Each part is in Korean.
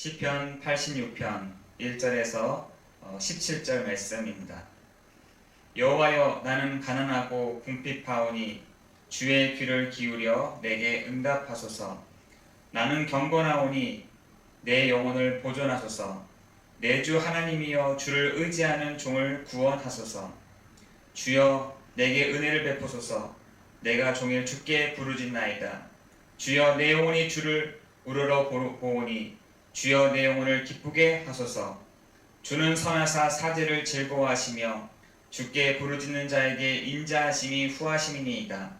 시편 86편 1절에서 17절 말씀입니다. 여호와여 나는 가난하고 궁핍하오니 주의 귀를 기울여 내게 응답하소서. 나는 경건하오니 내 영혼을 보존하소서. 내 주 하나님이여 주를 의지하는 종을 구원하소서. 주여 내게 은혜를 베푸소서. 내가 종일 주께 부르짖나이다. 주여 내 영혼이 주를 우러러 보- 보오니 주여 내 영혼을 기쁘게 하소서. 주는 선하사 사제를 즐거워하시며 주께 부르짖는 자에게 인자하심이 후하심이니이다.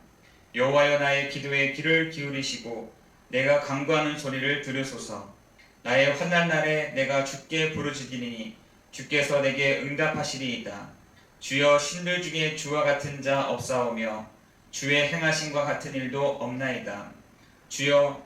여호와여 나의 기도에 귀를 기울이시고 내가 간구하는 소리를 들으소서. 나의 환난 날에 내가 주께 부르짖으니 주께서 내게 응답하시리이다. 주여 신들 중에 주와 같은 자 없사오며 주의 행하심과 같은 일도 없나이다. 주여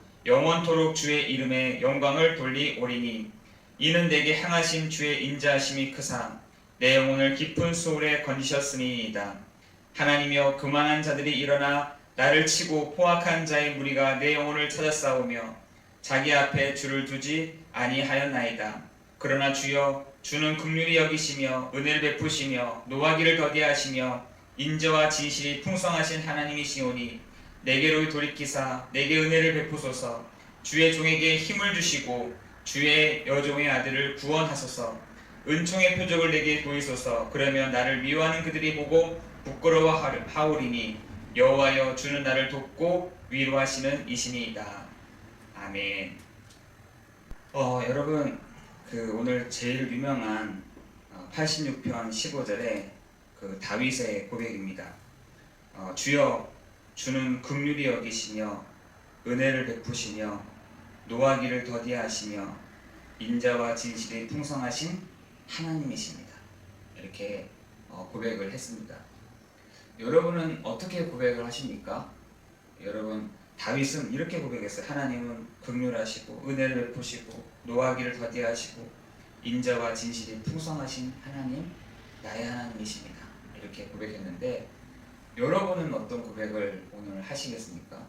영원토록 주의 이름에 영광을 돌리오리니 이는 내게 향하신 주의 인자하심이 크사 내 영혼을 깊은 수월에 건지셨으니이다. 하나님이여 그만한 자들이 일어나 나를 치고 포악한 자의 무리가 내 영혼을 찾아 싸우며 자기 앞에 주를 두지 아니하였나이다. 그러나 주여 주는 긍휼히 여기시며 은혜를 베푸시며 노하기를 더디하시며 인자와 진실이 풍성하신 하나님이시오니 내게로 돌이키사 내게 은혜를 베푸소서. 주의 종에게 힘을 주시고 주의 여종의 아들을 구원하소서. 은총의 표적을 내게 보이소서. 그러면 나를 미워하는 그들이 보고 부끄러워하오리니 여호와여 주는 나를 돕고 위로하시는 이신이이다. 아멘. 어 여러분 그 오늘 제일 유명한 어, 86편 15절에 그 다윗의 고백입니다. 어, 주여 주는 긍휼히 여기시며 은혜를 베푸시며 노하기를 더디하시며 인자와 진실이 풍성하신 하나님이십니다. 이렇게 어, 고백을 했습니다. 여러분은 어떻게 고백을 하십니까? 여러분 다윗은 이렇게 고백했어요. 하나님은 긍휼하시고 은혜를 베푸시고 노하기를 더디하시고 인자와 진실이 풍성하신 하나님 나의 하나님이십니다. 이렇게 고백했는데 여러분은 어떤 고백을 오늘 하시겠습니까?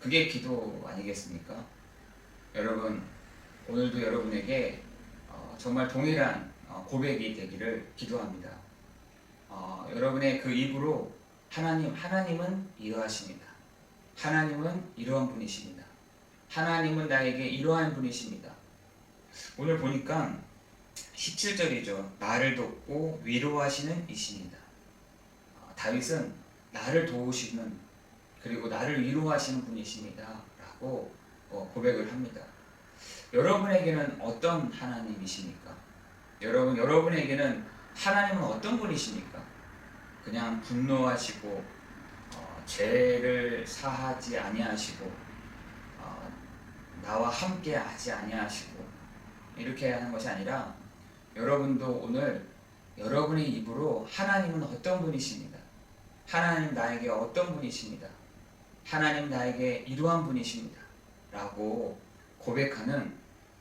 그게 기도 아니겠습니까? 여러분 오늘도 여러분에게 어, 정말 동일한 어, 고백이 되기를 기도합니다. 어, 여러분의 그 입으로 하나님 하나님은 이러하십니다. 하나님은 이러한 분이십니다. 하나님은 나에게 이러한 분이십니다. 오늘 보니까 17절이죠. 나를 돕고 위로하시는 이십니다. 어, 다윗은 나를 도우시는 그리고 나를 위로하시는 분이십니다. 라고 어, 고백을 합니다. 여러분에게는 어떤 하나님이십니까? 여러분, 여러분에게는 하나님은 어떤 분이십니까? 그냥 분노하시고 어, 죄를 사하지 아니하시고 어, 나와 함께 하지 아니하시고 이렇게 하는 것이 아니라 여러분도 오늘 여러분의 입으로 하나님은 어떤 분이십니다. 하나님 나에게 어떤 분이십니다. 하나님 나에게 이러한 분이십니다. 라고 고백하는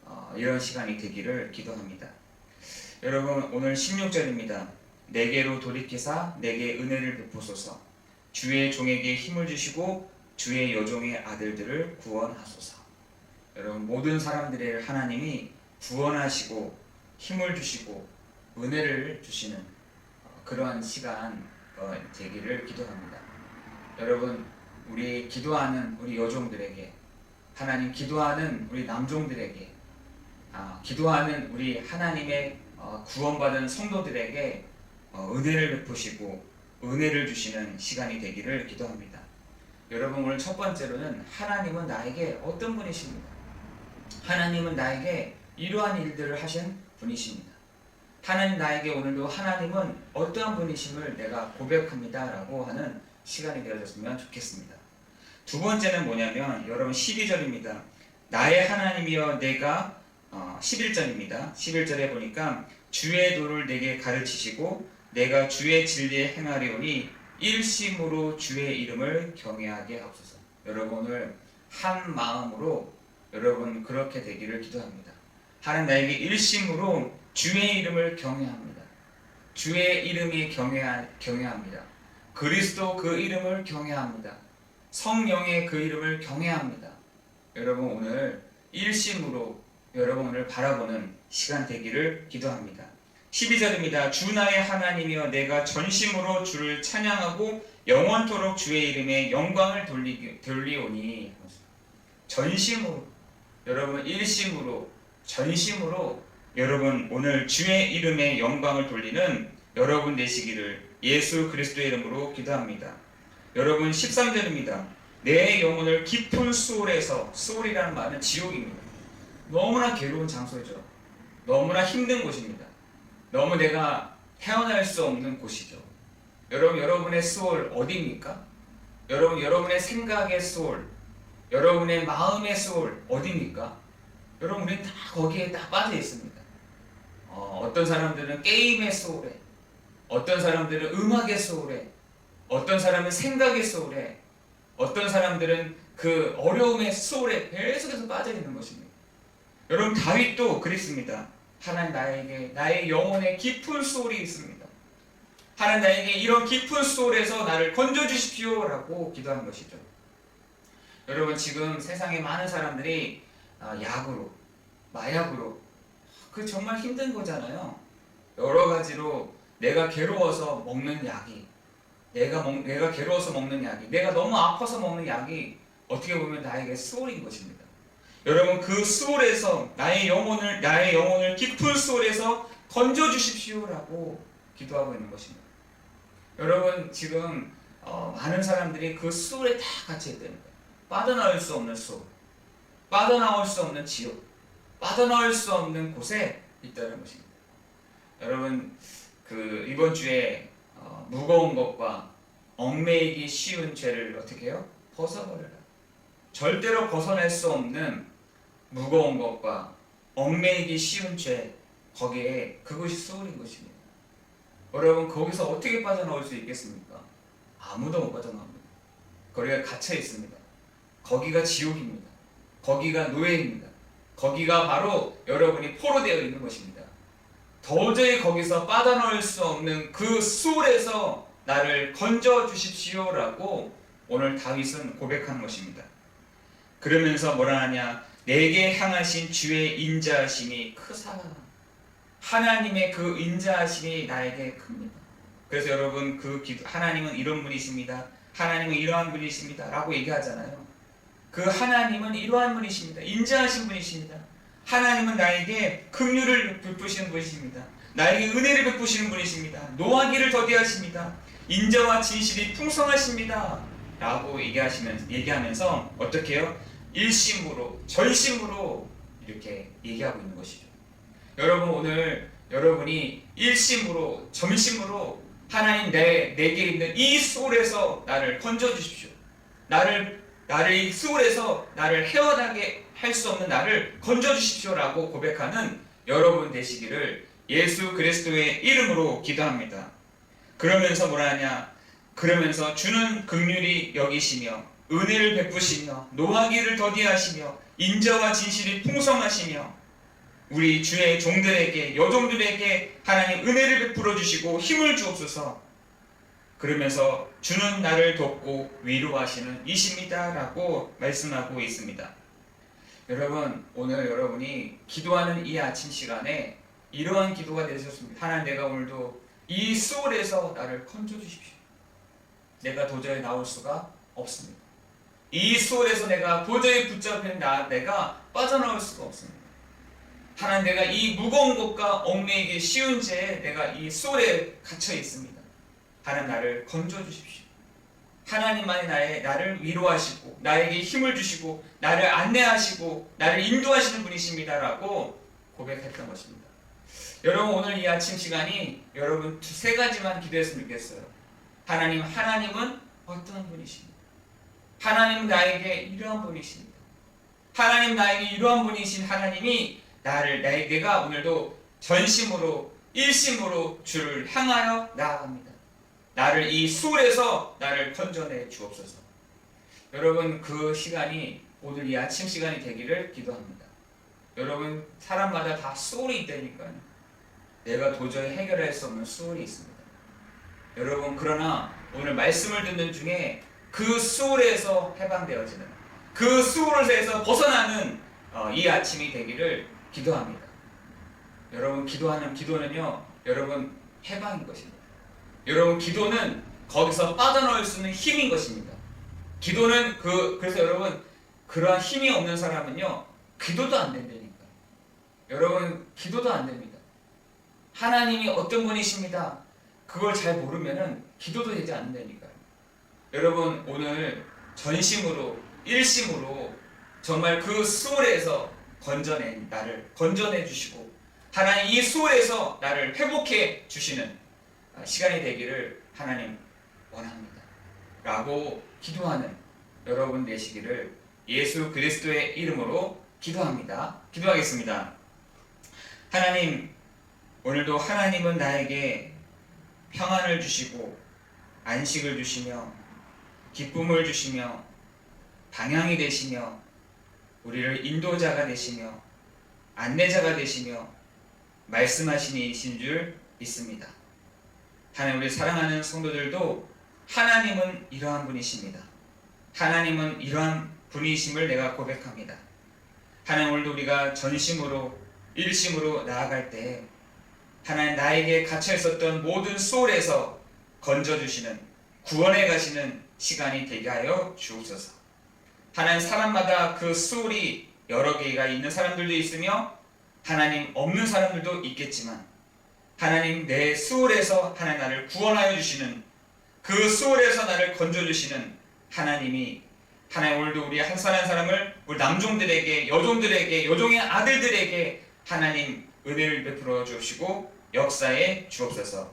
어, 이런 시간이 되기를 기도합니다. 여러분 오늘 16절입니다. 내게로 돌이키사 내게 은혜를 베푸소서 주의 종에게 힘을 주시고 주의 여종의 아들들을 구원하소서. 여러분 모든 사람들의 하나님이 구원하시고 힘을 주시고 은혜를 주시는 어, 그러한 시간 어, 되기를 기도합니다. 여러분 우리 기도하는 우리 여종들에게 하나님 기도하는 우리 남종들에게 아, 기도하는 우리 하나님의 어, 구원받은 성도들에게 어, 은혜를 베푸시고 은혜를 주시는 시간이 되기를 기도합니다. 여러분 오늘 첫 번째로는 하나님은 나에게 어떤 분이십니까? 하나님은 나에게 이러한 일들을 하신 분이십니다. 하나님 나에게 오늘도 하나님은 어떠한 분이심을 내가 고백합니다라고 하는 시간이 되어졌으면 좋겠습니다. 두 번째는 뭐냐면 여러분 12절입니다. 나의 하나님이여 내가 어, 11절입니다. 11절에 보니까 주의 도를 내게 가르치시고 내가 주의 진리에 행하리오니 일심으로 주의 이름을 경외하게 하옵소서. 여러분 오늘 한 마음으로 여러분 그렇게 되기를 기도합니다. 하나님 나에게 일심으로 주의 이름을 경외합니다. 주의 이름이 경외하, 경외합니다. 그리스도 그 이름을 경외합니다. 성령의 그 이름을 경외합니다. 여러분 오늘 일심으로 여러분 오늘 바라보는 시간 되기를 기도합니다. 12절입니다. 주 나의 하나님이여 내가 전심으로 주를 찬양하고 영원토록 주의 이름에 영광을 돌리, 돌리오니 전심으로 여러분 일심으로 전심으로 여러분 오늘 주의 이름에 영광을 돌리는 여러분 되시기를 예수 그리스도의 이름으로 기도합니다. 여러분 13절입니다. 내 영혼을 깊은 수월에서 수월이라는 말은 지옥입니다. 너무나 괴로운 장소죠. 너무나 힘든 곳입니다. 너무 내가 헤어날 수 없는 곳이죠. 여러분 여러분의 수월 어디입니까? 여러분 여러분의 생각의 수월, 여러분의 마음의 수월 어디입니까? 여러분 우리는 다 거기에 다 빠져 있습니다. 어, 어떤 사람들은 게임의 소울에, 어떤 사람들은 음악의 소울에, 어떤 사람은 생각의 소울에, 어떤 사람들은 그 어려움의 소울에 계속해서 빠져 있는 것입니다. 여러분 다윗도 그랬습니다. 하나님 나에게 나의 영혼에 깊은 소울이 있습니다. 하나님 나에게 이런 깊은 소울에서 나를 건져 주십시오라고 기도한 것이죠. 여러분 지금 세상에 많은 사람들이 아, 약으로, 마약으로 그 정말 힘든 거잖아요. 여러 가지로 내가 괴로워서 먹는 약이 내가 먹, 내가 괴로워서 먹는 약이 내가 너무 아파서 먹는 약이 어떻게 보면 나에게 수월인 것입니다. 여러분 그 수월에서 나의 영혼을 나의 영혼을 깊은 수월에서 건져 주십시오라고 기도하고 있는 것입니다. 여러분 지금 어, 많은 사람들이 그 수월에 다 갇혀 있다는 거예요. 빠져나올 수 없는 수월, 빠져나올 수 없는 지옥, 빠져나올 수 없는 곳에 있다는 것입니다. 여러분 그 이번 주에 어, 무거운 것과 얽매이기 쉬운 죄를 어떻게 해요? 벗어버려라. 절대로 벗어날 수 없는 무거운 것과 얽매이기 쉬운 죄 거기에 그것이 수월인 것입니다. 여러분 거기서 어떻게 빠져나올 수 있겠습니까? 아무도 못 빠져나옵니다. 거기가 갇혀 있습니다. 거기가 지옥입니다. 거기가 노예입니다. 거기가 바로 여러분이 포로 되어 있는 것입니다. 도저히 거기서 빠져나올 수 없는 그 수월에서 나를 건져 주십시오라고 오늘 다윗은 고백하는 것입니다. 그러면서 뭐라 하냐? 내게 향하신 주의 인자하심이 크사. 하나님의 그 인자하심이 나에게 큽니다. 그래서 여러분 그 기도 하나님은 이런 분이십니다. 하나님은 이러한 분이십니다라고 얘기하잖아요. 그 하나님은 이러한 분이십니다. 인자하신 분이십니다. 하나님은 나에게 긍휼을 베푸시는 분이십니다. 나에게 은혜를 베푸시는 분이십니다. 노하기를 더디하십니다. 인자와 진실이 풍성하십니다. 라고 얘기하시면 얘기하면서 어떻게 해요? 일심으로 전심으로 이렇게 얘기하고 있는 것이죠. 여러분 오늘 여러분이 일심으로 전심으로 하나님 내 내게 있는 이 소울에서 나를 건져 주십시오. 나를 나를 이 소울에서 나를 헤어나게 할 수 없는 나를 건져 주십시오라고 고백하는 여러분 되시기를 예수 그리스도의 이름으로 기도합니다. 그러면서 뭐라 하냐? 그러면서 주는 긍휼히 여기시며 은혜를 베푸시며 노하기를 더디하시며 인자와 진실이 풍성하시며 우리 주의 종들에게 여종들에게 하나님 은혜를 베풀어 주시고 힘을 주옵소서. 그러면서 주는 나를 돕고 위로하시는 이십니다라고 말씀하고 있습니다. 여러분 오늘 여러분이 기도하는 이 아침 시간에 이러한 기도가 되셨습니다. 하나님 내가 오늘도 이 소울에서 나를 건져 주십시오. 내가 도저히 나올 수가 없습니다. 이 소울에서 내가 도저히 붙잡힌 나 내가 빠져나올 수가 없습니다. 하나님 내가 이 무거운 것과 얽매이기 쉬운 죄에 내가 이 소울에 갇혀 있습니다. 하나님 나를 건져 주십시오. 하나님만이 나의 나를 위로하시고 나에게 힘을 주시고 나를 안내하시고 나를 인도하시는 분이십니다라고 고백했던 것입니다. 여러분 오늘 이 아침 시간이 여러분 두세 가지만 기도했으면 좋겠어요. 하나님 하나님은 어떤 분이십니까? 하나님 나에게 이러한 분이십니다. 하나님 나에게 이러한 분이신 하나님이 나를 내, 내가 오늘도 전심으로 일심으로 주를 향하여 나아갑니다. 나를 이 수울에서 나를 건져내 주옵소서. 여러분 그 시간이 오늘 이 아침 시간이 되기를 기도합니다. 여러분 사람마다 다 수울이 있다니까요. 내가 도저히 해결할 수 없는 수울이 있습니다. 여러분 그러나 오늘 말씀을 듣는 중에 그 수울에서 해방되어지는 그 수울에서 벗어나는 어, 이 아침이 되기를 기도합니다. 여러분 기도하는 기도는요 여러분 해방인 것입니다. 여러분 기도는 거기서 빠져나올 수 있는 힘인 것입니다. 기도는 그 그래서 여러분 그러한 힘이 없는 사람은요 기도도 안 된다니까. 여러분 기도도 안 됩니다. 하나님이 어떤 분이십니다. 그걸 잘 모르면은 기도도 되지 않는다니까요. 여러분 오늘 전심으로 일심으로 정말 그 수월에서 건져낸 나를 건져내 주시고 하나님 이 수월에서 나를 회복해 주시는 아, 시간이 되기를 하나님 원합니다. 라고 기도하는 여러분 되시기를 예수 그리스도의 이름으로 기도합니다. 기도하겠습니다. 하나님 오늘도 하나님은 나에게 평안을 주시고 안식을 주시며 기쁨을 주시며 방향이 되시며 우리를 인도자가 되시며 안내자가 되시며 말씀하신 이신 줄 믿습니다. 하나님 우리 사랑하는 성도들도 하나님은 이러한 분이십니다. 하나님은 이러한 분이심을 내가 고백합니다. 하나님 오늘도 우리가 전심으로 일심으로 나아갈 때 하나님 나에게 갇혀 있었던 모든 소울에서 건져 주시는 구원해 가시는 시간이 되게 하여 주옵소서. 하나님 사람마다 그 소울이 여러 개가 있는 사람들도 있으며 하나님 없는 사람들도 있겠지만 하나님 내 수월에서 하나님 나를 구원하여 주시는 그 수월에서 나를 건져 주시는 하나님이 하나님 오늘도 우리 한 사람 한 사람을 우리 남종들에게 여종들에게 여종의 아들들에게 하나님 은혜를 베풀어 주시고 역사에 주옵소서.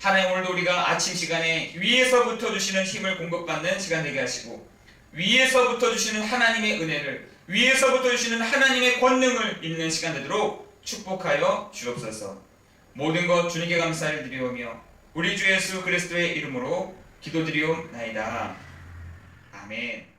하나님 오늘도 우리가 아침 시간에 위에서부터 주시는 힘을 공급받는 시간 되게 하시고 위에서부터 주시는 하나님의 은혜를 위에서부터 주시는 하나님의 권능을 입는 시간 되도록 축복하여 주옵소서. 모든 것 주님께 감사를 드리오며 우리 주 예수 그리스도의 이름으로 기도드리옵나이다. 아멘.